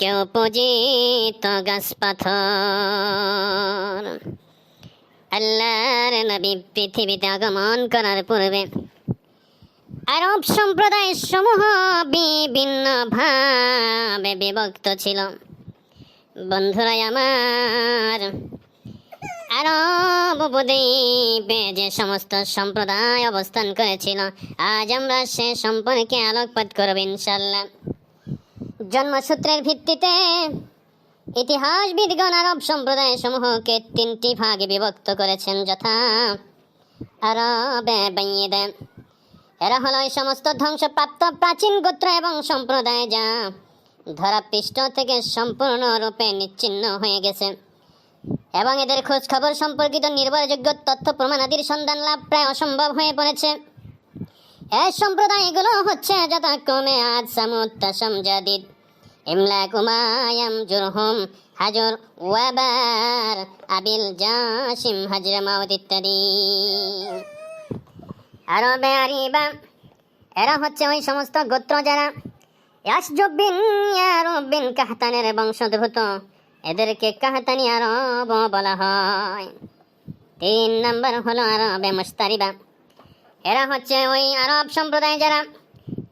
কেউ পূজিত আল্লাহর নবী পৃথিবীতে আগমন করার পূর্বে আরব সম্প্রদায় সমূহ বিভিন্ন ভাবে বিভক্ত ছিল। বন্ধুরা আমার, আরব উপদ্বীপে যে সমস্ত সম্প্রদায় অবস্থান করেছিল, আজ আমরা সে সম্পর্কে আলোকপাত করব ইনশাল্লাহ জন্মসূত্রের ভিত্তিতে ইতিহাসবিদগণ আরব সম্প্রদায় সমূহকে তিনটি ভাগে বিভক্ত করেছেন যথা আরবে এরা হল এই সমস্ত ধ্বংসপ্রাপ্ত প্রাচীন গোত্র এবং সম্প্রদায় যা ধরাপৃষ্ঠ থেকে সম্পূর্ণরূপে নিচ্ছিন্ন হয়ে গেছে। এবং এদের খোঁজ খবর সম্পর্কিত নির্ভরযোগ্য তথ্য প্রমাণাদির সন্ধান লাভ প্রায় অসম্ভব হয়ে পড়েছে। এই সম্প্রদায়গুলো হচ্ছে যথাক্রমে আজ সামুদ, তাসম ইমলাক উমায়াম জুরহুম হাজর ওয়াবার আবিল জাসিম হাজরামাউদ ইত্যাদি আরবে আরিবা, এরা হচ্ছে ওই সমস্ত গোত্র যারা ইয়াসজুবিন ইয়ারবিন কাহতানের বংশোদ্ভূত। এদেরকে কাহতানি আরব বলা হয়। তিন নম্বর হলো আরবে মুস্তারিবা এরা হচ্ছে ওই আরব সম্প্রদায় যারা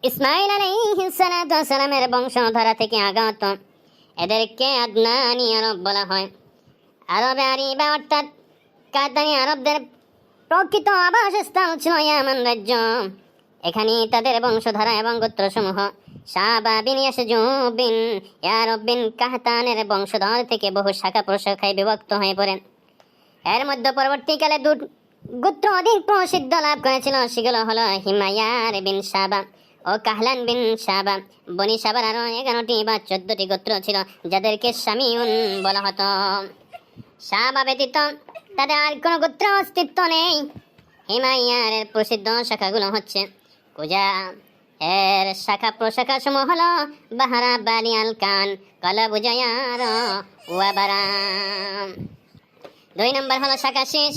ইসমাইল আলাইহিসসালামের বংশধারা থেকে আগত। এদেরকে আদনানি আরব বলা হয়। আরবে আরিবা অর্থাৎ কাতানি আরবদের প্রকৃত আবাসস্থল ছিল ইয়ামান রাজ্য। এখানে তাদের বংশধারা এবং গোত্রসমূহ সাবা বিন ইয়াসজুব বিন ইয়ারব বিন কাহতানের বংশধর থেকে বহু শাখা প্রশাখায় বিভক্ত হয়ে পড়েন এর মধ্যে পরবর্তীকালে দু গোত্র অধিক প্রসিদ্ধ লাভ করেছিল, সেগুলো হলো হিমায়ার বিন সাবা ও কাহলান বিন সাবা, বনি সাবার আরও এগারোটি বা চোদ্দটি গোত্র ছিল, যাদেরকে শামিউন বলা হতো। সাবা ব্যতীত তাদের আর কোনো গোত্র অস্তিত্ব নেই। হিমায়ারের প্রসিদ্ধ শাখাগুলো হচ্ছে কুজা। এর শাখা প্রশাখা সমূহ হলো বাহারা বালিয়াল কান কলা ওয়াবারাম দুই নম্বর হলো শাখা শেষ।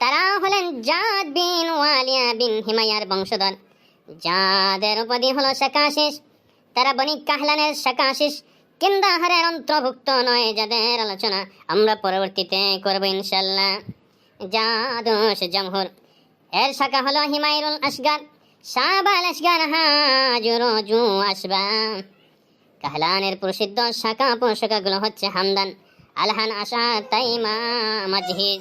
তারা হলেন জাদ বিন ওয়ালিয়া বিন হিমায়ার বংশধর। যাদের উপাধি হলো শাখা শেষ তারা বণিক কাহলানের শাখা শেষ কিন্দাহারের অন্তর্ভুক্ত নয় যাদের আলোচনা আমরা পরবর্তীতে করব ইনশাল্লাহ জাদুস জমহুর। এর শাখা হলো হিমায়ুল আসগার শাবাল আসগার হাজুর জু আসবা কাহলানের প্রসিদ্ধ শাখা পোশাকাগুলো হচ্ছে হামদান, আলহান আশা, তাইমা মাজহিদ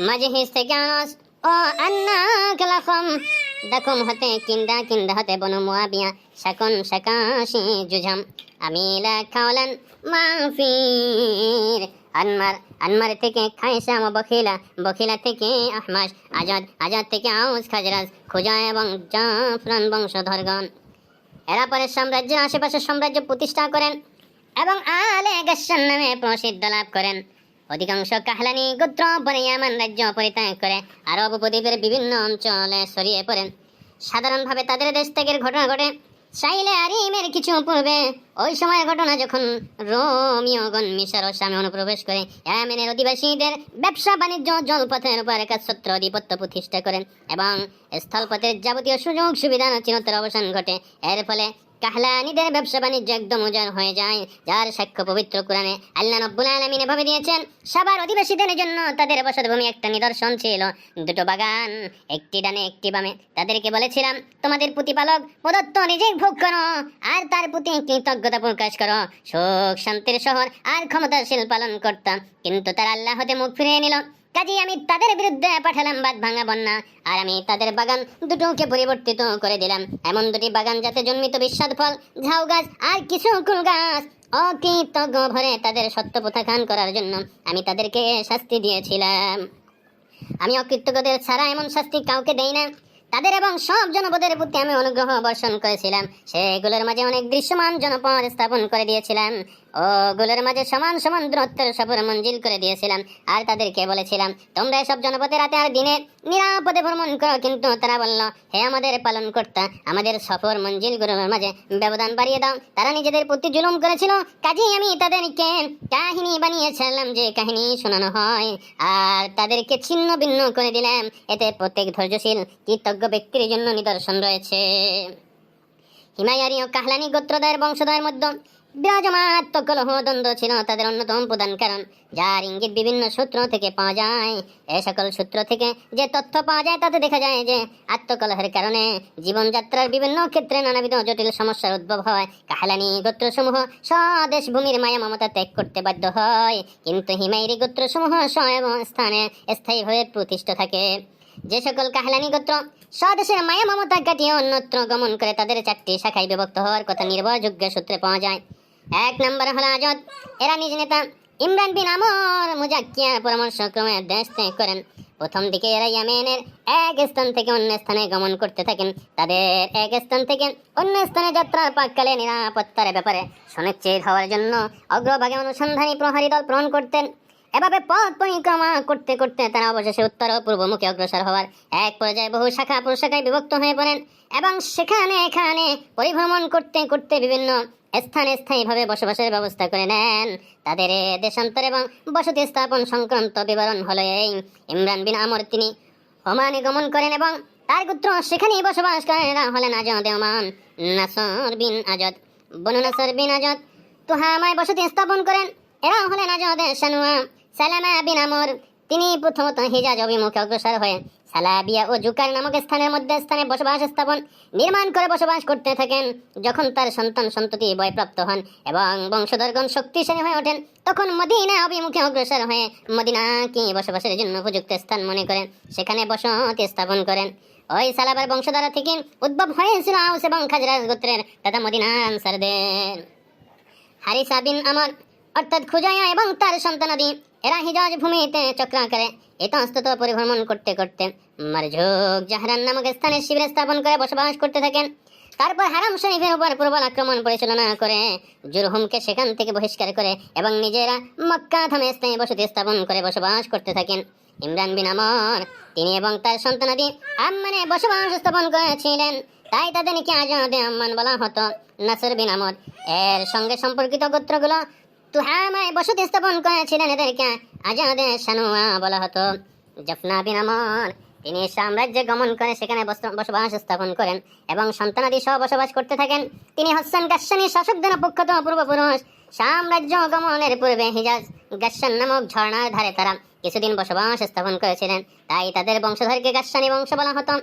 মাজহিদ থেকে আনস ও আন্না কালাখম দাকুম হতে কিন্দা কিন্দা হতে বনু মুয়াবিয়া শাকুন শাকাশি জুঝাম আমিলা খাওলান মাফির। আনমার আনমার থেকে খাইসাম বখিলা বখিলা থেকে আহমাস, আজাদ আজাদ থেকে আউস খাজরাজ, খুজা এবং জাফরান বংশধরগণ। এরা পরে সাম্রাজ্যের আশেপাশে সাম্রাজ্য প্রতিষ্ঠা করেন এবং আলে গাসান নামে প্রসিদ্ধ লাভ করেন। অধিকাংশ কাহলানি গোত্র পরে ইয়ামান রাজ্য পরিত্যাগ করে আরব উপদ্বীপের বিভিন্ন অঞ্চলে সরিয়ে পড়েন সাধারণভাবে তাদের দেশ ত্যাগের ঘটনা ঘটে চাইলে আরিমের কিছু পূর্বে। ওই সময়ের ঘটনা যখন রোমিওগণ মিশর ও সামে অনুপ্রবেশ করে ইয়ামেনের অধিবাসীদের ব্যবসা বাণিজ্য জলপথের উপর একচ্ছত্র আধিপত্য প্রতিষ্ঠা করেন এবং স্থলপথের যাবতীয় সুযোগ সুবিধা চিরতর অবসান ঘটে। এর ফলে কাহলানিদের ব্যবসা বাণিজ্য একদম হয়ে যায়। যার সাক্ষ্য পবিত্র কোরআনে দিয়েছেন অধিবাসীদের জন্য তাদের বসতভূমি একটা নিদর্শন ছিল। দুটো বাগান, একটি ডানে একটি বামে। তাদেরকে বলেছিলাম, তোমাদের প্রতিপালক প্রদত্ত নিজেই ভোগ করো, আর তার প্রতি কৃতজ্ঞতা প্রকাশ করো। সুখ, শান্তির শহর আর ক্ষমতাশীল পালন করতাম। কিন্তু তারা আল্লাহ হতে মুখ ফিরিয়ে নিল। কাজে আমি তাদের বিরুদ্ধে পাঠালাম বাদ ভাঙা বন্যা। আর আমি তাদের বাগান দুটোকে পরিবর্তিত করে দিলাম। এমন দুটি বাগান যাতে জন্মিত বিস্বাদ ফল, ঝাউ গাছ আর কিছু কুল গাছ অকৃতজ্ঞ ভরে তাদের সত্য খান করার জন্য আমি তাদেরকে শাস্তি দিয়েছিলাম। আমি অকৃতজ্ঞদের ছাড়া এমন শাস্তি কাউকে দেই না। তাদের এবং সব জনপদের প্রতি আমি অনুগ্রহ বর্ষণ করেছিলাম। সেগুলোর মাঝে অনেক দৃশ্যমান জনপদ স্থাপন করে দিয়েছিলাম। ওগুলোর মাঝে সমান সমান দূরত্বের সফর মঞ্জিল করে দিয়েছিলাম। আর তাদেরকে বলেছিলাম, তোমরা সব জনপদে রাতে আর দিনে নিরাপদে ভ্রমণ করো। কিন্তু তারা বলল, হে আমাদের পালন কর্তা আমাদের সফর মঞ্জিলগুলোর মাঝে ব্যবধান বাড়িয়ে দাও। তারা নিজেদের প্রতি জুলুম করেছিল, কাজেই আমি তাদেরকে কাহিনী বানিয়েছিলাম যে কাহিনী শোনানো হয়। আর তাদেরকে ছিন্ন ভিন্ন করে দিলাম। এতে প্রত্যেক ধৈর্যশীল, কৃতজ্ঞ ব্যক্তির জন্য নিদর্শন রয়েছে। হিমায়ারি ও কাহলানি গোত্রদয়ের বংশধরের মধ্যে বিরাজমান কলহ দ্বন্দ্ব ছিল, তাদের অন্যতম প্রধান কারণ। যার ইঙ্গিত বিভিন্ন সূত্র থেকে পাওয়া যায়, এ সকল সূত্র থেকে যে তথ্য পাওয়া যায় তাতে দেখা যায় যে আত্মকলহের কারণে জীবনযাত্রার বিভিন্ন ক্ষেত্রে নানাবিধ জটিল সমস্যার উদ্ভব হয়। কাহালানি গোত্রসমূহ স্বদেশ ভূমির মায়া মমতা ত্যাগ করতে বাধ্য হয়, কিন্তু হিমাইরি গোত্রসমূহ স্বয়ং স্থানে স্থায়ীভাবে প্রতিষ্ঠা থাকে। যে সকল কাহলানি গোত্র, স্বদেশের মায়া মমতা কাটিয়ে অন্যত্র গমন করে তাদের চারটি শাখায় বিভক্ত হওয়ার কথা নির্ভরযোগ্য সূত্রে পাওয়া যায়। এক নম্বর হলো আজদ এরা নিজ নেতা ইমরান বিন আমর মুজাক্কিয়ার পরামর্শক্রমে দেশ ত্যাগ করেন। প্রথম দিকে এরা ইয়ামেনের এক স্থান থেকে অন্য স্থানে গমন করতে থাকেন। তাদের এক স্থান থেকে অন্য স্থানে যাত্রার পাককালে নিরাপত্তার ব্যাপারে সুনিশ্চিত হওয়ার জন্য অগ্রভাগে অনুসন্ধানী প্রহরী দল প্রেরণ করতেন। এভাবে পথ পরিক্রমা করতে করতে তারা অবশেষে উত্তর ও পূর্বমুখে অগ্রসর হওয়ার এক পর্যায়ে বহু শাখা প্রশাখায় বিভক্ত হয়ে পড়েন এবং সেখানে এখানে পরিভ্রমণ করতে করতে বিভিন্ন স্থানে স্থায়ীভাবে বসবাসের ব্যবস্থা করে নেন। তাদের দেশান্তর এবং বসতি স্থাপন সংক্রান্ত বিবরণ হলো এই। ইমরান বিন আমর তিনি ওমানে গমন করেন এবং তার পুত্র সেখানেই বসবাস করেন। হলেন আজদ ওমান, নাসর বিন আজদ, বনু নাসর বিন আজদ, তুহামায় বসতি স্থাপন করেন। এরা হলেন আজদের সানুয়া সালামা বিন আমর। তিনি প্রথমত হিজাজ অভিমুখে অগ্রসর হয়ে সালাবিয়া ও জুকার নামক স্থানের মধ্যে স্থানে বসবাস স্থাপন, নির্মাণ করে বসবাস করতে থাকেন। যখন তার সন্তান সন্ততি বয়প্রাপ্ত হন এবং বংশধরগণ শক্তিশালী হয়ে ওঠেন, তখন মদিনা অভিমুখে অগ্রসর হয়ে মদিনাকে বসবাসের জন্য উপযুক্ত স্থান মনে করেন। সেখানে বসতি স্থাপন করেন। ওই সালাবার বংশধারা থেকে উদ্ভব হয়েছিল আউস এবং খাজরাজ গোত্রের, তথা মদিনা আনসারদের। হারিসা বিন আমর অর্থাৎ খুজাইয়া এবং তার সন্তানাদি এরা হিজাজ ভূমিতে চক্রাকারে ইতস্তত পরিভ্রমণ করতে করতে মারঝুক জাহরান নামক স্থানে শিবির স্থাপন করে বসবাস করতে থাকেন। তারপর হারাম শরীফের উপর প্রবল আক্রমণ পরিচালনা করে, জুরহুমকে সেখান থেকে বহিষ্কার করে এবং নিজেরা মক্কা থামে স্থায়ী বসতি স্থাপন করে বসবাস করতে থাকেন। ইমরান বিন আমর, তিনি এবং তার সন্তানাদি আম্মানে বসবাস স্থাপন করেছিলেন। তাই তাদেরকে আজাদে আম্মান বলা হতো। নাসর বিন আমর, এর সঙ্গে সম্পর্কিত গোত্রগুলো তুহামায় বসতি স্থাপন করেছিলেন এদেরকে আজাদে সানুয়া বলা হতো জফনা বিন আমর তিনি সাম্রাজ্যে গমন করে সেখানে বস- বসবাস স্থাপন করেন এবং সন্তানাদি সহ বসবাস করতে থাকেন তিনি হচ্ছেন গাসানি শাসকদের পক্ষত পূর্বপুরুষ সাম্রাজ্য গমনের পূর্বে হিজাজ গাসান নামক ঝর্ণার ধারে তারা কিছুদিন বসবাস স্থাপন করেছিলেন তাই তাদের বংশধরকে গাসানি বংশ বলা হতো।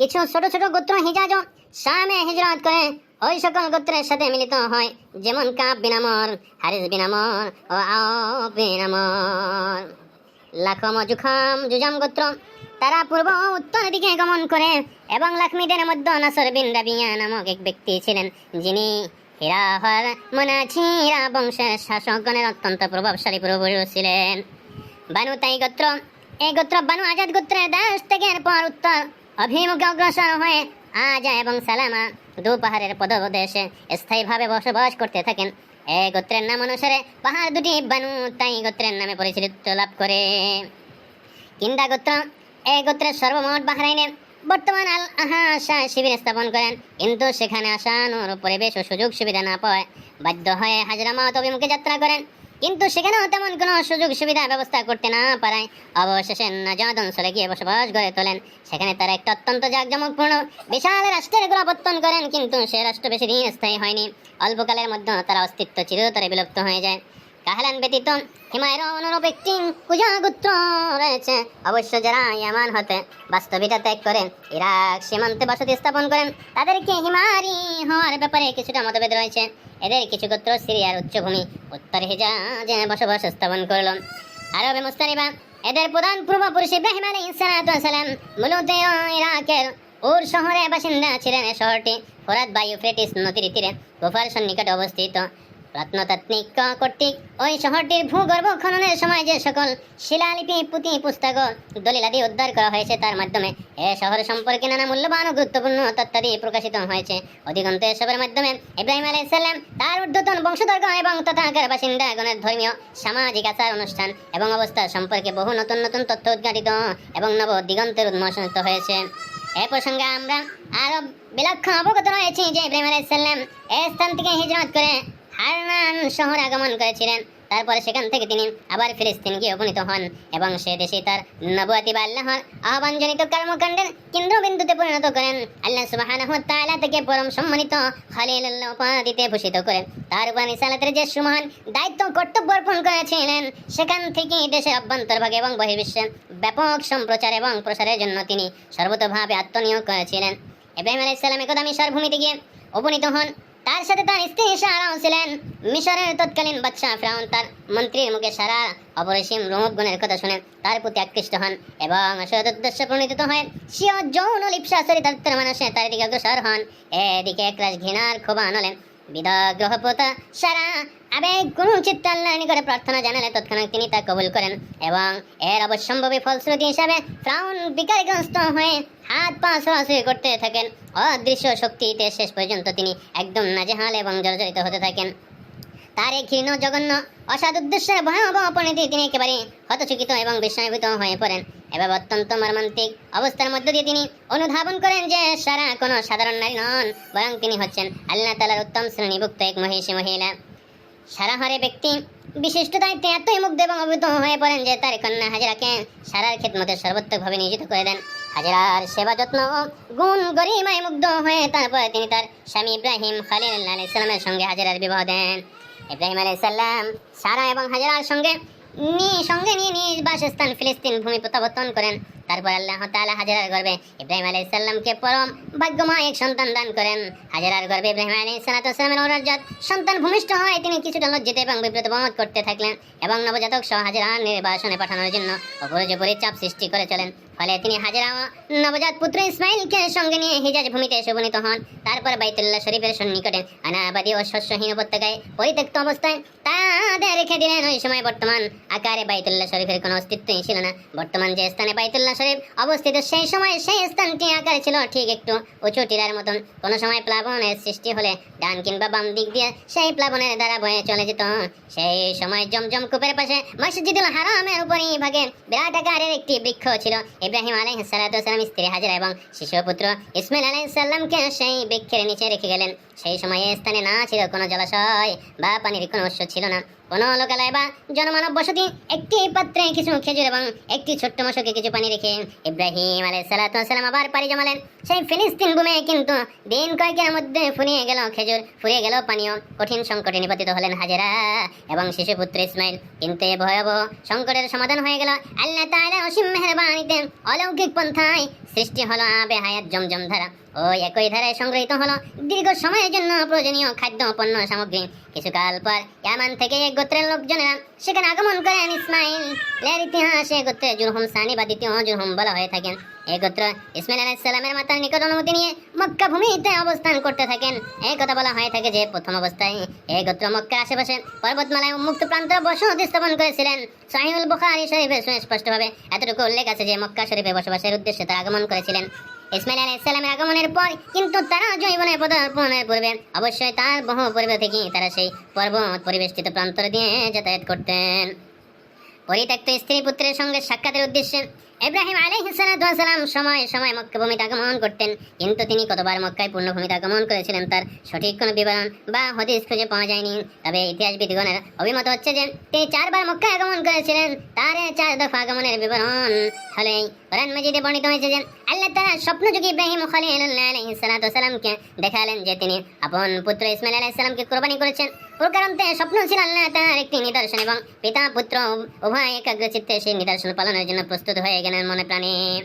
কিছু ছোট ছোট গোত্র হিজাজও শামে হিজরত করে ওই সকল গোত্রের সাথে মিলিত হয়, যেমন কাপ বিনামর হারিস বিনামর ও আও বিনামর লাখম জুখাম জুজাম গোত্র, তারা পূর্ব ও উত্তর দিকে গমন করে এবং লাখমিদের মধ্যে নাসর বিন রাবিয়া নামক এক ব্যক্তি ছিলেন, যিনি হিরাহর মনাছিরা বংশের শাসকগণের অত্যন্ত প্রভাবশালী পূর্বপুরুষ ছিলেন। বানু তাই গোত্র, এই গোত্র বানু আজাদ গোত্রের দাস ত্যাগের পর উত্তর অভিমুখে অগ্রসর হয়ে আজা এবং সালামা দু পাহাড়ের পদদেশে স্থায়ীভাবে বসবাস করতে থাকেন। এই গোত্রের নাম অনুসারে পাহাড় দুটি বানু, তাই গোত্রের নামে পরিচিত লাভ করে। কিন্দা গোত্র এই গোত্রের সর্বমোট বাহরাইনের বর্তমান আল আহাসা শিবির স্থাপন করেন। কিন্তু সেখানে আসানোর পরিবেশ ও সুযোগ সুবিধা না পায় বাধ্য হয়ে হাজরামাত অভিমুখে যাত্রা করেন। কিন্তু সেখানেও তেমন কোনো সুযোগ সুবিধা ব্যবস্থা করতে না পারায় অবশেষে নাজাদ অঞ্চলে গিয়ে বসবাস গড়ে তোলেন। সেখানে তারা একটা অত্যন্ত জাঁকজমকপূর্ণ, বিশাল রাষ্ট্রের গোলাপত্তন করেন, কিন্তু সে রাষ্ট্র বেশি দিন স্থায়ী হয়নি। অল্পকালের মধ্যে তারা অস্তিত্ব চিরতরে বিলুপ্ত হয়ে যায়। কাহলান ব্যতীত হিমায়ের অনুরূপ একটি কুজাগুত্র রয়েছে। অবশ্য যারা ইয়ামান হতে বাস্তবিতা ত্যাগ করে ইরাক সীমান্তে বসতি স্থাপন করেন, তাদেরকে হিমারি হওয়ার ব্যাপারে কিছুটা মতভেদ রয়েছে। এদের কিছু গোত্র সিরিয়ার উচ্চভূমি, উত্তর হিজাজে বসবাস স্থাপন করল। আরবে মুস্তারিবা, এদের প্রধান পূর্বপুরুষ ইব্রাহিম আলী মূলত ইরাকের ওর শহরে বাসিন্দা ছিলেন। এ শহরটি ফোরাত বা ইউফ্রেটিস নদীর তীরে গোফার সন্নিকটে অবস্থিত। প্রত্নতাত্ত্বিক কর্তৃক ওই শহরটির ভূগর্ভ খননের সময় যে সকল শিলালিপি পুঁথি পুস্তক দলিলাদি উদ্ধার করা হয়েছে, তার মাধ্যমে এ শহর সম্পর্কে নানা মূল্যবান ও গুরুত্বপূর্ণ তথ্যাদি প্রকাশিত হয়েছে। অধিকাংশ এসবের মাধ্যমে ইব্রাহিম আলাইসাল্লাম তার ঊর্ধ্বতন বংশধর্গণ এবং তথাকার বাসিন্দাগণের ধর্মীয়, সামাজিক আচার অনুষ্ঠান এবং অবস্থা সম্পর্কে বহু নতুন নতুন তথ্য উদ্ঘাটিত এবং নব দিগন্তের উন্মোচনিত হয়েছে। এ প্রসঙ্গে আমরা আরও বিলক্ষণ অবগত রয়েছি যে ইব্রাহিম আলাইসাল্লাম এ স্থান থেকে হিজরত করে হারনান শহরে আগমন করেছিলেন। তারপরে সেখান থেকে তিনি আবার ফিলিস্তিন গিয়ে উপনীত হন এবং সে দেশে তার নবুয়াতি বা আল্লাহর আহ্বানজনিত কর্মকাণ্ডের কেন্দ্রবিন্দুতে পরিণত করেন। আল্লাহ সুবহানাহু ওয়া তাআলা তাকে পরম সম্মানিত খলিলুল্লাহ উপাধিতে ভূষিত করেন। তার উপর রিসালাতের যে সুমহান দায়িত্ব কর্তব্য অর্পণ করেছিলেন, সেখান থেকে দেশের অভ্যন্তরভাগে এবং বহির্বিশ্বে ব্যাপক সম্প্রচার এবং প্রসারের জন্য তিনি সর্বতভাবে আত্মনিয়োগ করেছিলেন। ইব্রাহিম আলাইহিস সালাম একদা মিশর গিয়ে উপনীত হন। তার সাথে তার স্ত্রী সারাও ছিলেন। মিশরের তৎকালীন বাদশাহ ফ্রাউন তার মন্ত্রীর মুখে সারা অপরিসীম রোমক কথা শুনে তার প্রতি আকৃষ্ট হন এবং সদুদ্দেশ্যে প্রণীত হয় সিও যৌন লিপসা চরিতার্থের মানুষে তার দিকে অগ্রসর হন। এদিকে একরাশ ঘৃণার ক্ষোভা আনলেন বিদগ্রহপোতা সারা আবেগ কোন চিত্ত আল্লাহর নিকটে প্রার্থনা জানালে তৎক্ষণাৎ তিনি তা কবুল করেন এবং এর অবশ্যম্ভাবী ফলশ্রুতি হিসাবে ফ্রাউন বিকারগ্রস্ত হয়ে হাত পা সরাসরি করতে থাকেন। অদৃশ্য শক্তিতে শেষ পর্যন্ত তিনি একদম নাজেহাল এবং জর্জরিত হতে থাকেন। তার এই ঘৃণ জঘন্য, অসাধ উদ্দেশ্যের ভয়াবহ পরিণতি তিনি একেবারে হতচকিত এবং বিস্ময়ভূত হয়ে পড়েন। এবার অত্যন্ত মর্মান্তিক অবস্থার মধ্য দিয়ে তিনি অনুধাবন করেন যে সারা কোনো সাধারণ নারী নন, বরং তিনি হচ্ছেন আল্লাহ তালার উত্তম শ্রেণীভুক্ত এক মহিষী মহিলা। সারা হরে ব্যক্তি বিশিষ্ট দায়িত্বে এতই মুগ্ধ এবং অভিভূত হয়ে পড়েন যে তার কন্যা হাজরাকে সারার খেদমতে সর্বোত্তকভাবে নিয়োজিত করে দেন। হাজরার সেবা যত্ন ও গুণ গরিমায় মুগ্ধ হয়ে তারপরে তিনি তার স্বামী ইব্রাহিম খালিল আলাইসাল্লামের সঙ্গে হাজরার বিবাহ দেন। ইব্রাহিম আলাইসাল্লাম সারা এবং হাজরার সঙ্গে নিয়ে সঙ্গে নিয়ে নিজ বাসস্থান ফিলিস্তিন ভূমি প্রত্যাবর্তন করেন। তারপর আল্লাহ তাআলা হাজারার গর্বে ইব্রাহিম আলাইহিস সালামকে পরম ভাগ্যময় এক সন্তান দান করেন। হাজারার গর্বে ইব্রাহিম আলাইহিস সালামের অনুরাজাত সন্তান ভূমিষ্ঠ হয় তিনি কিছুটা লজ্জিত এবং বিব্রত বোধ করতে থাকলেন এবং নবজাতক সহ হাজারা নির্বাসনে পাঠানোর জন্য অপরজপরি চাপ সৃষ্টি করে চলেন। ফলে তিনি হাজারা নবজাত পুত্র ইসমাইলকে সঙ্গে নিয়ে হিজাজ ভূমিতে এসে উপনীত হন। তারপর বাইতুল্লাহ শরীফের সন্নিকটে আনাবাদী ও শস্যহীন উপত্যকায় পরিত্যক্ত অবস্থায় তাদের রেখে দিলেন। ওই সময় বর্তমান আকারে বাইতুল্লাহ শরীফের কোনো অস্তিত্বই ছিল না। বর্তমান যে স্থানে বাইতুল্লাহ শরীফ অবস্থিত, সেই সময় সেই স্থানটি আকারে ছিল ঠিক একটু উঁচু টিলার মতন। কোনো সময় প্লাবনের সৃষ্টি হলে ডান কিংবা বাম দিক দিয়ে সেই প্লাবনের দ্বারা বয়ে চলে যেত। সেই সময় জমজম কূপের পাশে মসজিদুল হারামের উপরই ভাগে বিরাট আকারের একটি বৃক্ষ ছিল। ইব্রাহিম আলাইহিস সালাম স্ত্রী হাজির এবং শিশুপুত্র ইসমাইল আলাইহিস সালামকে সেই বৃক্ষের নিচে রেখে গেলেন। সেই সময়ে স্থানে না ছিল কোনো জলাশয় বা পানির কোনো উৎস ছিল না। কোনো লোকালয় বা জনমানব বসতি, একটি পাত্রে কিছু খেজুর এবং একটি ছোট্ট মশকে কিছু পানি রেখে ইব্রাহিম আলাইসালাম আবার পাড়ি জমালেন। সেই ফিলিস্তিন ভূমে কিন্তু দিন কয়েকের মধ্যে ফুরিয়ে গেল, খেজুর ফুরিয়ে গেল পানীয় কঠিন সংকটে নিপতিত হলেন হাজেরা এবং শিশুপুত্র ইসমাইল। কিন্তু এ ভয়াবহ সংকটের সমাধান হয়ে গেল। আল্লাহ তাআলা অসীম মেহরবানিতে অলৌকিক পন্থায় সৃষ্টি হলো আবে হায়াত জমজম ধারা। ওই একই ধারায় সংগৃহীত হলো দীর্ঘ সময়ের জন্য প্রয়োজনীয় খাদ্য পণ্য সামগ্রী। কিছুকাল পর ইয়ামান থেকে এক গোত্রের লোকজনেরা সেখানে আগমন করেন ইসমাইল। এর ইতিহাসে গোত্রে জুরহুম সানি বা দ্বিতীয় জুরহুম বলা হয়ে থাকেন এই গোত্র ইসমাইল আলাইহিস সালামের মাতার নিকট অনুমতি নিয়ে মক্কা ভূমিতে অবস্থান করতে থাকেন। এই কথা বলা হয়ে থাকে যে প্রথম অবস্থায় এই গোত্র মক্কার আশেপাশে পর্বতমালায় উন্মুক্ত প্রান্ত বসতি স্থাপন করেছিলেন। সাহিউল বুখারী শরীফে সুস্পষ্টভাবে এতটুকু উল্লেখ আছে যে মক্কা শরীফে বসবাসের উদ্দেশ্যে তারা আগমন করেছিলেন। ইসমাইল আলাইহিস সালামের আগমনের পর কিন্তু তারা জৈবনে পদার্পণের পূর্বে অবশ্যই তার বহু পূর্বে থেকেই তারা সেই পর্বত পরিবেষ্টিত প্রান্তর দিয়ে যাতায়াত করতেন। পরিত্যক্ত স্ত্রী পুত্রের সঙ্গে সাক্ষাতের উদ্দেশ্যে ইব্রাহিম আলাইহিসসালাম সময় সময় মক্কা ভূমিতে আগমন করতেন। কিন্তু তিনি কতবার মক্কায় পূর্ণভূমিতে আগমন করেছিলেন তার সঠিক কোনো বিবরণ বা হদিস খুঁজে পাওয়া যায়নি। তবে ইতিহাসবিদগণের অভিমত হচ্ছে যে, তিনি চারবার মক্কায় আগমন করেছিলেন। তার চার দফা আগমনের বিবরণ হলেই কোরআন মাজিদে বর্ণিত হয়েছে যে, আল্লাহ তাআলা স্বপ্নযোগী ইব্রাহিম খলিলুল্লাহ আলাইহিস দেখালেন যে তিনি আপন পুত্র ইসমাইল আলাইহিস সালামকে কোরবানি করেছেন। স্বপ্ন ছিল আল্লাহ তাআলার একটি নিদর্শন এবং পিতা পুত্র উভয় একাগ্র চিত্তে সেই নিদর্শন পালনের জন্য প্রস্তুত হয়ে গেলেন মনে প্রাণে।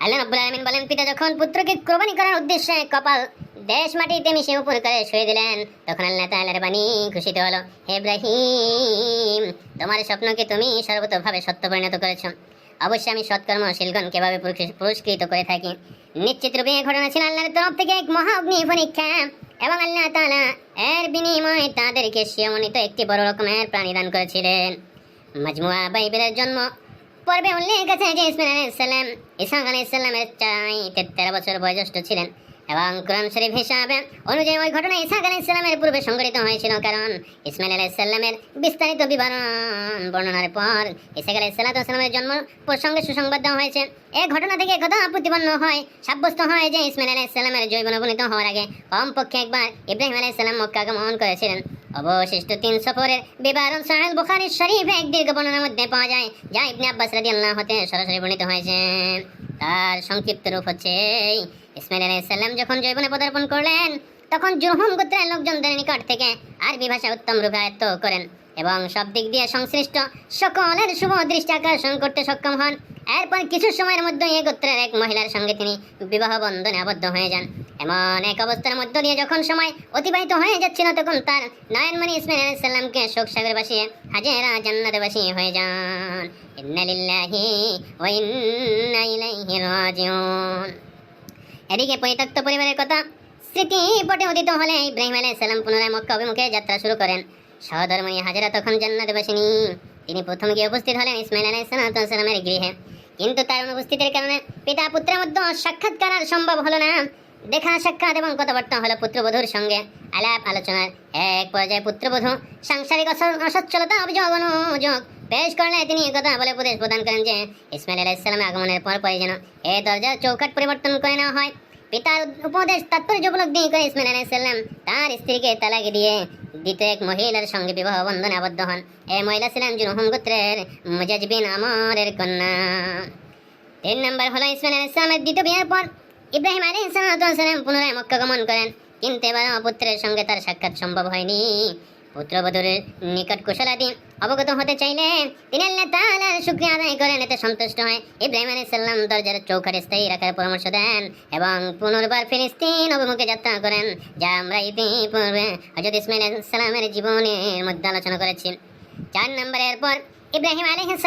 আল্লাহ রাব্বুল আলামিন বলেন, পিতা যখন পুত্রকে কোরবানি করার উদ্দেশ্যে কপাল দেশ মাটিতে মিশে উপর করে শুয়ে দিলেন, তখন আল্লাহ তাআলার বাণী খুশিতে হলো, হে ইব্রাহিম, তোমার স্বপ্নকে তুমি সর্বতভাবে সত্য পরিণত করেছ। অবশ্যই আমি সৎকর্মশীলগণকে এভাবে পুরস্কৃ- পুরস্কৃত করে থাকি? নিশ্চিত রূপে ঘটনা ছিল আল্লাহর তরফ থেকে এক মহা অগ্নি পরীক্ষা এবং আল্লাহ তালা এর বিনিময়ে তাদেরকে সিয়মনিত একটি বড় রকমের প্রাণী দান করেছিলেন। মাজমুয়া বাইবেলের জন্ম পর্বে উল্লেখ আছে যে ইসমাইল আলাইসাল্লাম ইসাহ আলাইসাল্লামের চাই তেরো বছর বয়োজ্যেষ্ঠ ছিলেন। এবং কোরআন শরীফ হিসাবে অনুযায়ী ওই ঘটনা ইসহাক আলাইহিস সালামের পূর্বে সংঘটিত হয়েছিল। কারণ ইসমাইল আলাইহিস সালামের বিস্তারিত বিবরণ, বর্ণনার পর ইসহাক আলাইহিস সালামের জন্ম প্রসঙ্গে সুসংবাদ দেওয়া হয়েছে। এই ঘটনা থেকে একথা প্রতিপন্ন হয়, সাব্যস্ত হয় যে ইসমাইল আলাইহিস সালামের জৈব উপনীত হওয়ার আগে কমপক্ষে একবার ইব্রাহিম আলাইহিস সালাম মক্কা আগমন করেছিলেন। অবশিষ্ট তিন সফরের বিবরণ সাহেল বুখারী শরীফে এক দীর্ঘ বর্ণনার মধ্যে পাওয়া যায়, যা ইবনে আব্বাস রাদিয়াল্লাহু হতে সরাসরি বর্ণিত হয়েছে। তার সংক্ষিপ্ত রূপ হচ্ছে ইসমাইল আলাইহিস সালাম যখন জৈবনে পদার্পণ করলেন, তখন জুরহুম গোত্রের লোকজনদের নিকট থেকে আরবি ভাষা উত্তম রূপে আয়ত্ত করেন এবং সব দিক দিয়ে সংশ্লিষ্ট সকলের শুভ দৃষ্টি আকর্ষণ করতে সক্ষম হন। এরপর কিছু সময়ের মধ্যে এই গোত্রের এক মহিলার সঙ্গে তিনি বিবাহ বন্ধনে আবদ্ধ হয়ে যান। এমন এক অবস্থার মধ্য দিয়ে যখন সময় অতিবাহিত হয়ে যাচ্ছিল, তখন তার নয়নমণি ইসমাইল আলাইহিস সালামকে শোক সাগর বাসিয়ে হাজেরা জান্নাতে বাসিয়ে হয়ে যান। ইন্না লিল্লাহি ওয়া ইন্না ইলাইহি রাজিউন। এদিকে পরিত্যক্ত পরিবারের কথা স্মৃতি পটে উদিত হলে ইব্রাহিম সালাম। পুনরায় মক্কা অভিমুখে যাত্রা শুরু করেন। সহধর্মণী হাজেরা তখন জান্নাতে বাসিনী। তিনি প্রথম গিয়ে উপস্থিত হলেন ইসমাইল আলাইহিস সালামের গৃহে। কিন্তু তার অনুপস্থিতির কারণে পিতা পুত্রের মধ্যে সাক্ষাৎকার আর সম্ভব হলো না। দেখা, সাক্ষাৎ এবং কথাবার্তা হলো পুত্রবধূর সঙ্গে। আলাপ আলোচনার এক পর্যায়ে পুত্রবধূ সাংসারিক অস- অসচ্ছলতা অভিযোগ, অনুযোগ পেশ করলে তিনি এই কথা বলে উপদেশ প্রদান করেন যে ইসমাইল আলাইসালামের আগমনের পর পরে যেন এই দরজার চৌকাট পরিবর্তন করে নেওয়া হয়। পিতার উপদেশ তাৎপর্য উপলব্ধি করে ইসমাইল আলাইসাল্লাম তার স্ত্রীকে তালাক দিয়ে দ্বিতীয় এক মহিলার সঙ্গে বিবাহ বন্ধনে আবদ্ধ হন। এই মহিলা ছিলেন জুনহুম গোত্রের মুজাজবিন আমরের কন্যা। তিন নম্বর হলো ইসমাইল আলাইসালামের দ্বিতীয় বিয়ের পর ইব্রাহিম আলাইসালাম পুনরায় মক্কা গমন করেন। কিন্তু এবার পুত্রের সঙ্গে তার সাক্ষাৎ সম্ভব হয়নি। পুত্রবধূর নিকট কুশলাদি অবগত হতে চাইলে তিনি আল্লাহ তাআলার শুকরিয়া আদায় করেন, এতে সন্তুষ্ট হয়। ইব্রাহিম আলাইহিস সালাম দরজার চৌকাঠ স্থায়ী রাখার পরামর্শ দেন এবং পুনর্বার ফিলিস্তিন অভিমুখে যাত্রা করেন, যা আমরা ইতিপূর্বে হযরত ইসমাইল আলাইহিস সালামের জীবনের মধ্যে আলোচনা করেছি। চার নম্বরের পর ইব্রাহিম আলাইহিস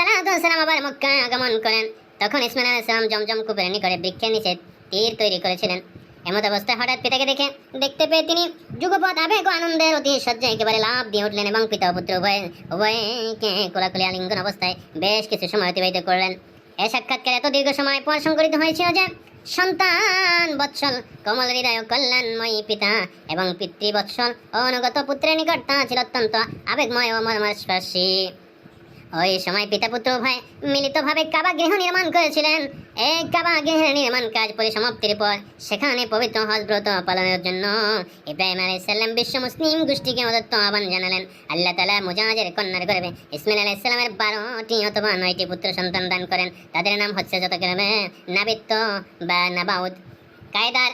সালাম আবার মক্কা আগমন করেন। তখন ইসমাইল আলাইহিস সালাম জমজম কূপের নিকটে বৃক্ষের নিচে তীর তৈরি করেছিলেন। এমত অবস্থায় হঠাৎ পিতাকে দেখে, দেখতে পেয়ে তিনি যুগপথ আবেগ আনন্দের অতি সজ্জায় একেবারে লাভ দিয়ে উঠলেন এবং পিতা পুত্র উভয়, উভয়কে কোলাকুলি আলিঙ্গন অবস্থায় বেশ কিছু সময় অতিবাহিত করলেন। এ সাক্ষাৎকার এত দীর্ঘ সময় পর সংঘটিত হয়েছিল যে, সন্তান বৎসল কমল হৃদয় কল্যাণময়ী পিতা এবং পিতৃবৎসল অনুগত পুত্রের নিকট তা ছিল অত্যন্ত আবেগময় ও মর্মস্পর্শী। ওই সময় পিতা পুত্র উভয় মিলিতভাবে কাবা গৃহ নির্মাণ করেছিলেন। এই কাবা গৃহের নির্মাণ কাজ পরিসমাপ্তির পর সেখানে পবিত্র হজ ব্রত পালনের জন্য ইব্রাহিম আলাইহিস সালাম বিশ্ব মুসলিম গোষ্ঠীকে অদত্ত আহ্বান জানালেন। আল্লাহ তালা মুজাহিদের কন্যার গর্ভে ইসমাইল আলাইহিস সালামের বারোটি অথবা নয়টি পুত্র সন্তান দান করেন। তাদের নাম হচ্ছে যত ক্রমে নাবিত্য বা নাবাউদ কায়দার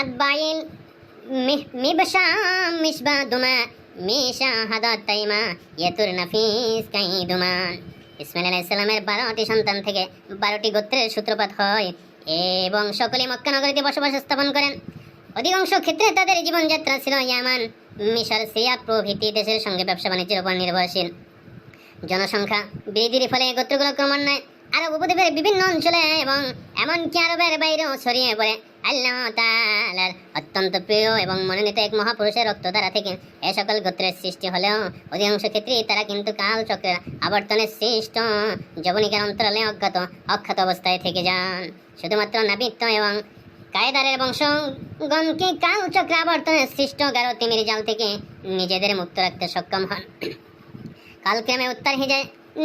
আব্বাইল মি- মিবশা মিশা হাদাত তাইমা ইয়াতুর নাফিস কাইদুমান ইসমাইল আলাইহিস বারোটি সন্তান থেকে বারোটি গোত্রের সূত্রপাত হয়। এবং সকলে মক্কা নগরীতে বসবাস স্থাপন করেন। অধিকাংশ ক্ষেত্রে তাদের জীবনযাত্রা ছিল ইয়ামান। মিশর সিরিয়া প্রভৃতি দেশের সঙ্গে ব্যবসা বাণিজ্যের উপর নির্ভরশীল। জনসংখ্যা বৃদ্ধির ফলে গোত্রগুলো ক্রমান্বয়ে আরব উপদ্বীপের বিভিন্ন অঞ্চলে এবং এমনকি আরবের বাইরেও ছড়িয়ে পড়ে। অত্যন্ত প্রিয় এবং মনোনীত এক মহাপুরুষের রক্তধারা থেকে এ সকল গোত্রের সৃষ্টি হলেও অধিকাংশ ক্ষেত্রেই তারা কিন্তু কাল চক্রের আবর্তনের সৃষ্ট যবনিকার অন্তরালে অজ্ঞাত অখ্যাত অবস্থায় থেকে যান। শুধুমাত্র নাবিত্য এবং কায়দারের বংশগণকে কাল চক্রে আবর্তনের সৃষ্ট গারো তিমির জাল থেকে নিজেদের মুক্ত রাখতে সক্ষম হন। কালক্রমে উত্তর হিজে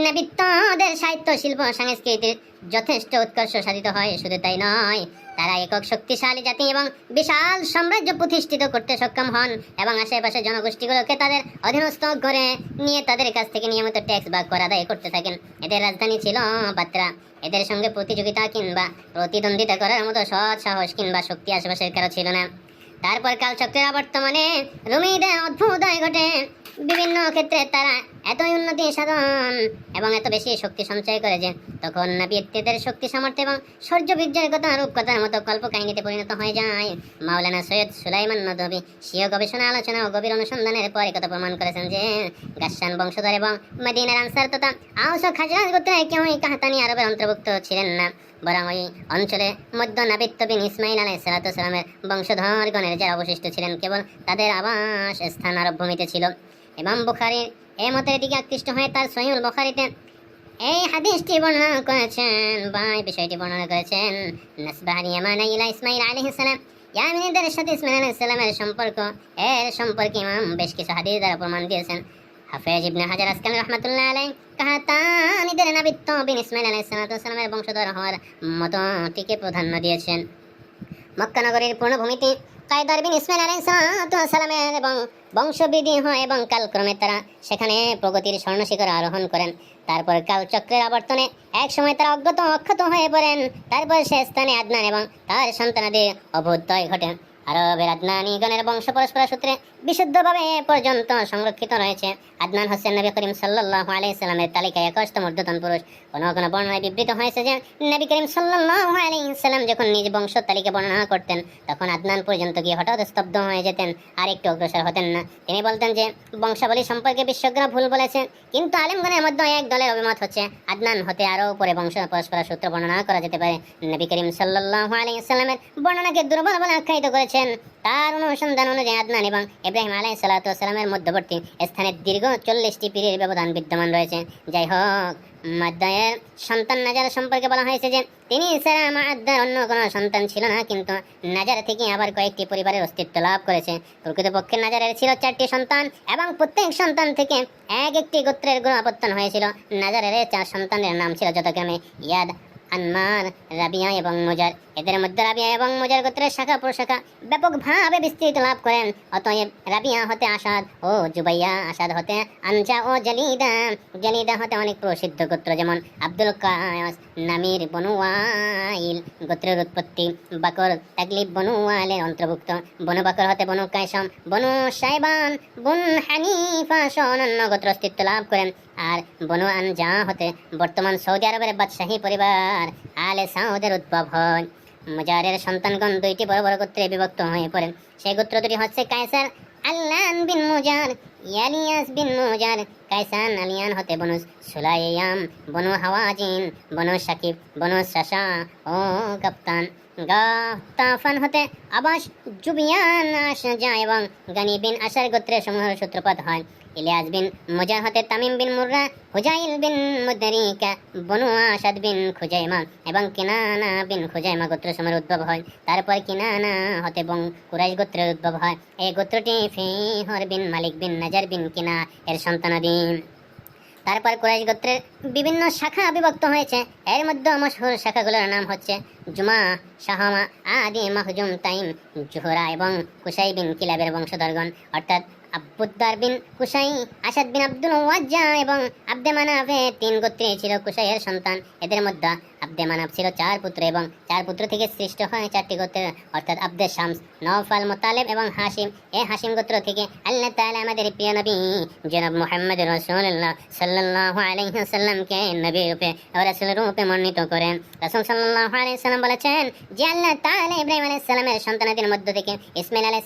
নেবিত্তদের সাহিত্য, শিল্প সংস্কৃতির যথেষ্ট উৎকর্ষ সাধিত হয়। শুধু তাই নয় তারা একক শক্তিশালী জাতি এবং বিশাল সাম্রাজ্য প্রতিষ্ঠিত করতে সক্ষম হন এবং আশেপাশের জনগোষ্ঠীগুলোকে তাদের অধীনস্থ করে নিয়ে তাদের কাছ থেকে নিয়মিত ট্যাক্স বা কর আদায় করতে থাকেন। এদের রাজধানী ছিল পাত্রা এদের সঙ্গে প্রতিযোগিতা কিংবা প্রতিদ্বন্দ্বিতা করার মতো সৎ সাহস কিংবা শক্তি আশেপাশের কারও ছিল না। তারপর কালচক্রের বর্তমানে রুমিদের অদ্ভুত ঘটে। বিভিন্ন ক্ষেত্রে তারা এতই উন্নতি সাধন এবং এত বেশি শক্তি সঞ্চয় করে যে তখন নাবিয়ত্বের শক্তি সামর্থ্য এবং শৌর্য কথা, রূপকথার মতো কল্প কাহিনীতে পরিণত হয়ে যায়। মাওলানা সৈয়দ সুলাইমান নদবী স্বীয় গবেষণা, আলোচনা ও গভীর অনুসন্ধানের পর কথা প্রমাণ করেছেন যে গাসান বংশধর এবং মদিনার আনসার তথা আউস খাজরাজ গোত্রের কেউই কাহাতানি আরবের অন্তর্ভুক্ত ছিলেন না, বরং ওই অঞ্চলে মধ্য নাবিত্য বিন ইসমাইল আলাই সালাতামের বংশধরগণের যারা অবশিষ্ট ছিলেন, কেবল তাদের আবাস স্থান আরব ভূমিতে ছিল। ইমাম বুখারীর এই মতের দিকে আকৃষ্ট হয়ে তার সহিউল বুখারীতে এই হাদিসটি বর্ণনা করেছেন বা এই বিষয়টি বর্ণনা করেছেন নাসবাহানি ইয়ামানা ইলা ইসমাইল আলাইহিস সালাম। ইয়ামিনীদের সাথে ইসমাইল আলাইহিস সালামের সম্পর্ক এর সম্পর্কে ইমাম বেশ কিছু হাদিস দ্বারা প্রমাণ দিয়েছেন। হাফেজ ইবনে হাজার আসকানি রহমাতুল্লাহ আলাইহি কাহাতানিদের নাবিত্য বিন ইসমাইল আলাইহিস সালামের বংশধর হওয়ার মতটিকে প্রাধান্য দিয়েছেন। মক্কা নগরীর পূর্ণভূমিতে কায়দার বিন ইসমাইল আলাইসালামের এবং বংশবিধি হয় এবং কালক্রমে তারা সেখানে প্রগতির স্বর্ণশিখর আরোহণ করেন। তারপর কালচক্রের আবর্তনে এক সময় তারা অজ্ঞত অক্ষত হয়ে পড়েন। তারপর সে স্থানে আদনান এবং তার সন্তানাদের অভ্যুদয় ঘটে। আরবের আদনানীগণের বংশ পরস্পর সূত্রে বিশুদ্ধভাবে এ পর্যন্ত সংরক্ষিত রয়েছে। আদনান হোসেন নবী করিম সাল্লাল্লাহু আলাইহি সাল্লামের তালিকায় একাশতম ঊর্ধ্বতন পুরুষ কোন কোন বর্ণনায় বিবৃত হয়েছে যে, নবী করিম সাল্লাল্লাহু আলাইহি সাল্লাম যখন নিজ বংশ তালিকা বর্ণনা করতেন, তখন আদনান পর্যন্ত গিয়ে হঠাৎ স্তব্ধ হয়ে যেতেন আর একটু অগ্রসর হতেন না। তিনি বলতেন যে, বংশাবলী সম্পর্কে বিশ্বজ্ঞরা ভুল বলেছেন কিন্তু আলেমগণের মধ্যে এক দলের অভিমত হচ্ছে, আদনান হতে আরও উপরে বংশ পরস্পর সূত্র বর্ণনা করা যেতে পারে। নবী করিম সাল্লাল্লাহু আলাইহি সাল্লামের বর্ণনাকে দুর্বল বলে আখ্যায়িত করেছেন। তার অনুসন্ধান অনুযায়ী আদনান এবং ইব্রাহিম আলাইহিস সালাতু সালামের মধ্যবর্তী স্থানে দীর্ঘ চল্লিশটি পিরিয়ড ব্যবধান বিদ্যমান রয়েছে। যাই হোক মাদ্দায়ের সন্তান নাজার সম্পর্কে বলা হয়েছে যে, তিনি ছাড়া মাদ্দার অন্য কোনো সন্তান ছিল না, কিন্তু নাজার থেকে আবার কয়েকটি পরিবারের অস্তিত্ব লাভ করেছে। প্রকৃতপক্ষে নাজারের ছিল চারটি সন্তান এবং প্রত্যেক সন্তান থেকে এক একটি গোত্রের গুণাপত্তন হয়েছিল। নাজারের চার সন্তানের নাম ছিল যথাক্রমে ইয়াদ আনমার, রাবিয়া এবং মুজার। এদের মধ্যে রাবিয়া এবং মুজার গোত্রের শাখা প্রশাখা ব্যাপকভাবে বিস্তৃত লাভ করেন। অতএব রাবিয়া হতে আসাদ ও জুবাইয়া আসাদ হতে আনজা ও জালিদা। জালিদা হতে অনেক প্রসিদ্ধ গোত্র যেমন আব্দুল কায়াস, নামির বনুয়াইল গোত্রের উৎপত্তি, বাকর তাকলিব বনুয়ালের অন্তর্ভুক্ত। বনু বাকর হতে বনু কায়সম, বনু সাইবান, বন হানিফা সহ অন্যান্য গোত্র অস্তিত্ব লাভ করেন। আর বনু আনজা হতে বর্তমান সৌদি আরবের বাদশাহী পরিবার, আলে সাউদের উদ্ভব হয়। মুজারের সন্তানগণ দুইটি বড় বড় গোত্রে বিভক্ত হয়ে পড়েন। সেই গোত্র দুটি হচ্ছে কায়সার আল্লান বিন মুজার, ইয়ালিয়াস বিন মুজার, কায়সান আলিয়ান হতে বনু সুলাইয়াম, বনু হাওয়াজিন, বনু সাকিব, বনু শাসা ও কাপ্তান। গাফতাফান হতে আবাস জুবিয়ান আশজা এবং গানি বিন আশার গোত্রের সমূহের সূত্রপাত হয়। ইলিয়াস বিন মুজার হতে তামিম বিন মুর্রা, হুজাইল বিন মুদারিকা, বনু আসাদ বিন খুজাইমা এবং কিনানা বিন খুজাইমা গোত্র সময়ের উদ্ভব হয়। তারপর কিনানা হতে বং কুরাইশ গোত্রের উদ্ভব হয়। এই গোত্রটি ফিহর বিন মালিক বিন নাজার বিন কিনা এর সন্তানাধীন তারপর কুরাইশ গোত্রের বিভিন্ন শাখা বিভক্ত হয়েছে। এর মধ্যে মশহুর শাখাগুলোর নাম হচ্ছে জুমা, শাহামা, আদি, মাহজুম, তাইম, জোহরা এবং কুসাই বিন কিলাবের বংশধরগণ। অর্থাৎ Abduddar bin Qusai, Asad bin Abdul Uzza এবং আব্দে মানাফে তিন গোত্রে ছিল কুসাইয়ের সন্তান। এদের মধ্যে আব্দে মানাফ ছিল চার পুত্র এবং চার পুত্র থেকে সৃষ্ট হয় চারটি গোত্রের অর্থাৎ আব্দে শামস, নওফাল, মোতালেব এবং হাসিম এই হাসিম গোত্র থেকে আল্লাহ তাআলা আমাদের প্রিয় নবী, জনাব মুহাম্মদ রাসূলুল্লাহ সাল্লাল্লাহু আলাইহি ওয়াসাল্লামকে নবী রূপে রাসূল রূপে মনোনীত করেন। রাসূল সাল্লাল্লাহু আলাইহি সাল্লাম বলেছেন যে আল্লাহ তাআলা ইব্রাহিম আলাইহিস সালামের সন্তানাদের মধ্য থেকে ইসমাইল আলাইহিস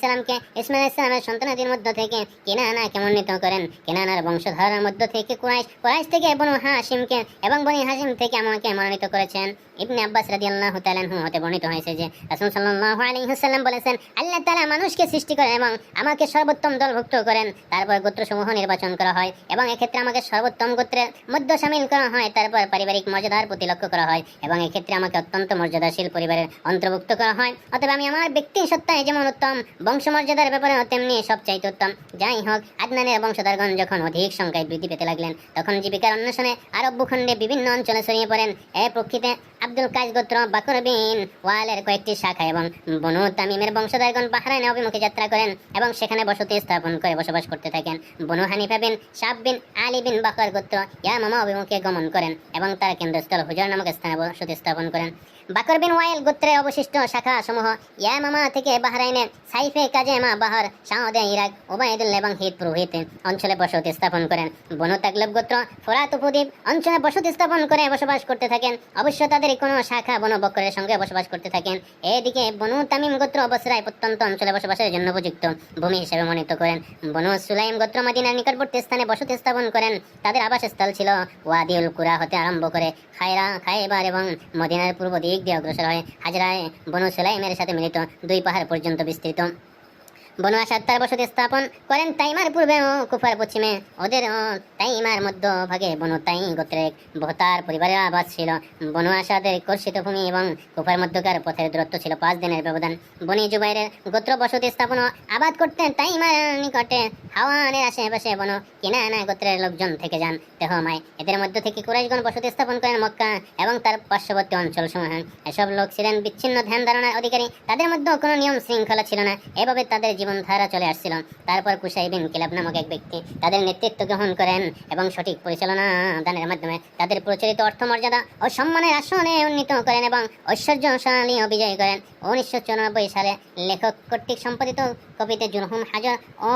ইসমাইল আলাইহিস সালামের সন্তানাদের মধ্য থেকে কিনানাকে মনোনীত করেন। কিনানার বংশধরের মধ্য থেকে কুরাইশ কুরাইশ থেকে বনু হাসিমকে এবং বনি হাসিম থেকে আমাকে মনোনীত করেছেন। ইবনে আব্বাস রাদিয়াল্লাহু তাআলা আনহু হতে বর্ণিত হয়েছে যে রাসূল সাল্লাল্লাহু আলাইহি ওয়াসাল্লাম বলেছেন, আল্লাহ তাআলা মানুষকে সৃষ্টি করেন এবং আমাকে সর্বোত্তম দলভুক্ত করেন। তারপর গোত্রসমূহ নির্বাচন করা হয় এবং এক্ষেত্রে আমাকে সর্বোত্তম গোত্রের মধ্যে সামিল করা হয়। তারপর পারিবারিক মর্যাদার প্রতি লক্ষ্য করা হয় এবং এক্ষেত্রে আমাকে অত্যন্ত মর্যাদাশীল পরিবারের অন্তর্ভুক্ত করা হয়। অতএব আমি আমার ব্যক্তি সত্তায় যেমন উত্তম, বংশমর্যাদার ব্যাপারে তেমনি সবচাইতে উত্তম। যাই হোক, আদনানের বংশধরগণ যখন অধিক সংখ্যায় বৃদ্ধি পেতে লাগলেন, তখন জীবিকার অন্বেষণে আরব ভূখণ্ডে বিভিন্ন অঞ্চলে ছড়িয়ে পড়েন। এ প্রকৃতে আব্দুল কাইস গোত্র বাকর বিন ওয়ালের কয়েকটি শাখা এবং বনু তামিমের বংশধরগণ বাহরাইন অভিমুখে যাত্রা করেন এবং সেখানে বসতি স্থাপন করে বসবাস করতে থাকেন। Banu Hanifa bin Sab bin Ali bin Bakr গোত্র ইয়ামামা অভিমুখে গমন করেন এবং তার কেন্দ্রস্থল হুজর নামক স্থানে বসতি স্থাপন করেন। বাকর বিন ওয়াইল গোত্রের অবশিষ্ট শাখা সমূহ ইয়ামামা থেকে বাহরাইনের সাইফে কাজেমা বাহার সাউদে ইরাক ওবায়দুল্লাহ এবং হিত প্রভৃতি অঞ্চলে বসতি স্থাপন করেন। বনু তাকলব গোত্র ফোরাত উপদ্বীপ অঞ্চলে বসতি স্থাপন করে বসবাস করতে থাকেন। অবশ্য তাদের কোনো শাখা বনু বকরের সঙ্গে বসবাস করতে থাকেন। এদিকে বনু তামিম গোত্র অবসরায় প্রত্যন্ত অঞ্চলে বসবাসের জন্য উপযুক্ত। ভূমি হিসেবে মনোনীত করেন। বনু সুলাইম গোত্র মদিনার নিকটবর্তী স্থানে বসতি স্থাপন করেন। তাদের আবাসস্থল ছিল ওয়াদিউল কুরা হতে আরম্ভ করে খায়রা খাইবার এবং মদিনার পূর্ব দিক দিয়ে অগ্রসর হয়। হাজরায় বনু সুলাইমের সাথে মিলিত দুই পাহাড় পর্যন্ত বিস্তৃত। বনু আসাদ তার বসতি স্থাপন করেন তাইমার পূর্বে ও কুফার পশ্চিমে। ওদের ও তাইমার মধ্যভাগে বনু তাই গোত্রের এক ভোতার পরিবারের আবাস ছিল। বনু আসাদের কর্ষিত ভূমি এবং কুফার মধ্যকার পথের দূরত্ব ছিল পাঁচ দিনের ব্যবধান। বনি জুবাইরের গোত্র বসতি স্থাপন ও আবাদ করতেন তাইমার নিকটে। হাওয়ানের আশেপাশে বনু কিনানা গোত্রের লোকজন থেকে যান তেহমায়। এদের মধ্য থেকে কুরাইশগণ বসতি স্থাপন করেন মক্কা এবং তার পার্শ্ববর্তী অঞ্চল সমূহে এসব লোক ছিলেন বিচ্ছিন্ন ধ্যান ধারণার অধিকারী। তাদের মধ্যেও কোনো নিয়ম শৃঙ্খলা ছিল না। এভাবে তাদের জীবনধারা চলে আসছিল। তারপর কুশাই বিন কিলাব নামক এক ব্যক্তি তাদের নেতৃত্ব গ্রহণ করেন এবং সঠিক পরিচালনা দানের মাধ্যমে তাদের প্রচলিত অর্থমর্যাদা ও সম্মানের আসনে উন্নীত করেন এবং ঐশ্বর্যশালী বিজয় করেন। উনিশশো চুরানব্বই সালে লেখক কর্তৃক সম্পাদিত কবিতে জুরহুম হাজার ও